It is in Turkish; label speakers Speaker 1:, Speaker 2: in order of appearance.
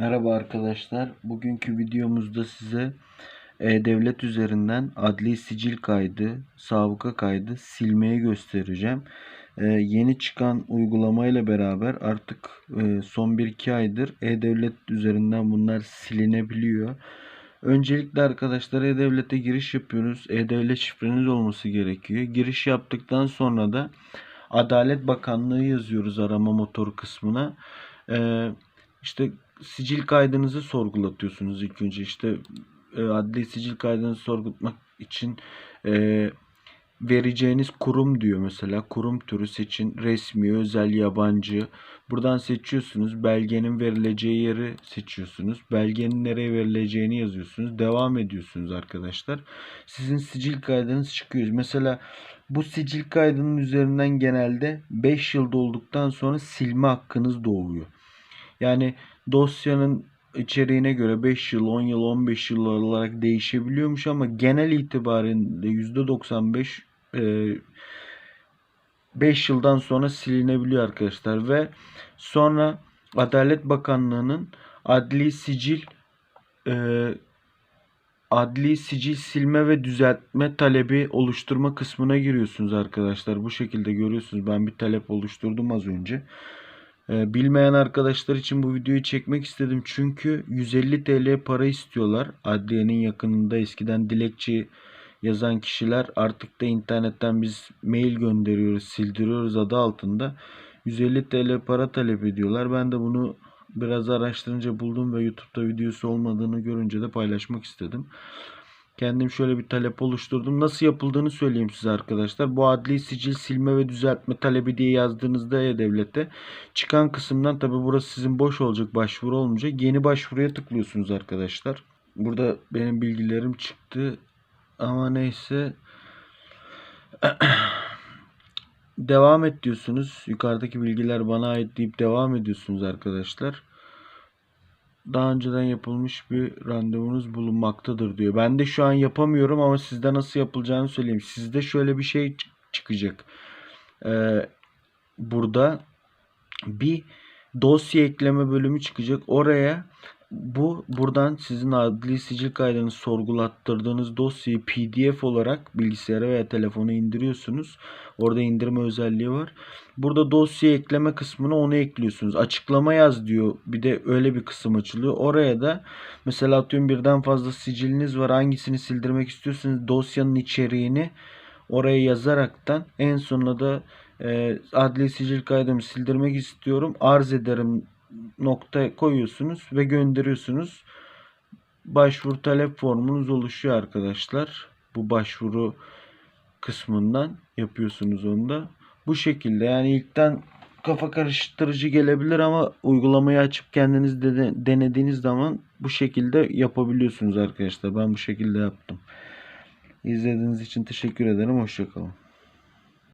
Speaker 1: Merhaba arkadaşlar. Bugünkü videomuzda size E-Devlet üzerinden adli sicil kaydı, sabıka kaydı silmeyi göstereceğim. Ee, yeni çıkan uygulamayla beraber artık e, son 1-2 aydır E-Devlet üzerinden bunlar silinebiliyor. Öncelikle arkadaşlar E-Devlet'e giriş yapıyoruz. E-Devlet şifreniz olması gerekiyor. Giriş yaptıktan sonra da Adalet Bakanlığı yazıyoruz arama motoru kısmına. Ee, işte sicil kaydınızı sorgulatıyorsunuz ilk önce. İşte e, adli sicil kaydınızı sorgulatmak için e, vereceğiniz kurum diyor mesela. Kurum türü seçin. Resmi, özel, yabancı. Buradan seçiyorsunuz. Belgenin verileceği yeri seçiyorsunuz. Belgenin nereye verileceğini yazıyorsunuz. Devam ediyorsunuz arkadaşlar. Sizin sicil kaydınız çıkıyor. Mesela bu sicil kaydının üzerinden genelde 5 yıl dolduktan sonra silme hakkınız doğuyor. Yani dosyanın içeriğine göre 5 yıl, 10 yıl, 15 yıl olarak değişebiliyormuş ama genel itibariyle %95 e, 5 yıldan sonra silinebiliyor arkadaşlar ve sonra Adalet Bakanlığı'nın adli sicil e, adli sicil silme ve düzeltme talebi oluşturma kısmına giriyorsunuz arkadaşlar. Bu şekilde görüyorsunuz. Ben bir talep oluşturdum az önce. Ee, bilmeyen arkadaşlar için bu videoyu çekmek istedim. Çünkü 150 TL para istiyorlar. Adliyenin yakınında eskiden dilekçe yazan kişiler artık da internetten biz mail gönderiyoruz, sildiriyoruz adı altında. 150 TL para talep ediyorlar. Ben de bunu biraz araştırınca buldum ve YouTube'da videosu olmadığını görünce de paylaşmak istedim. Kendim şöyle bir talep oluşturdum. Nasıl yapıldığını söyleyeyim size arkadaşlar. Bu adli sicil silme ve düzeltme talebi diye yazdığınızda E-Devlet'te çıkan kısımdan tabi burası sizin boş olacak başvuru olmayacak. Yeni başvuruya tıklıyorsunuz arkadaşlar. Burada benim bilgilerim çıktı. Ama neyse. devam et diyorsunuz. Yukarıdaki bilgiler bana ait deyip devam ediyorsunuz arkadaşlar daha önceden yapılmış bir randevunuz bulunmaktadır diyor. Ben de şu an yapamıyorum ama sizde nasıl yapılacağını söyleyeyim. Sizde şöyle bir şey çıkacak. Ee, burada bir dosya ekleme bölümü çıkacak. Oraya bu buradan sizin adli sicil kaydını sorgulattırdığınız dosyayı PDF olarak bilgisayara veya telefona indiriyorsunuz. Orada indirme özelliği var. Burada dosya ekleme kısmına onu ekliyorsunuz. Açıklama yaz diyor. Bir de öyle bir kısım açılıyor. Oraya da mesela atıyorum birden fazla siciliniz var. Hangisini sildirmek istiyorsanız dosyanın içeriğini oraya yazaraktan en sonunda da e, adli sicil kaydımı sildirmek istiyorum. Arz ederim nokta koyuyorsunuz ve gönderiyorsunuz. Başvuru talep formunuz oluşuyor arkadaşlar. Bu başvuru kısmından yapıyorsunuz onu da. Bu şekilde yani ilkten kafa karıştırıcı gelebilir ama uygulamayı açıp kendiniz de denediğiniz zaman bu şekilde yapabiliyorsunuz arkadaşlar. Ben bu şekilde yaptım. İzlediğiniz için teşekkür ederim. Hoşçakalın.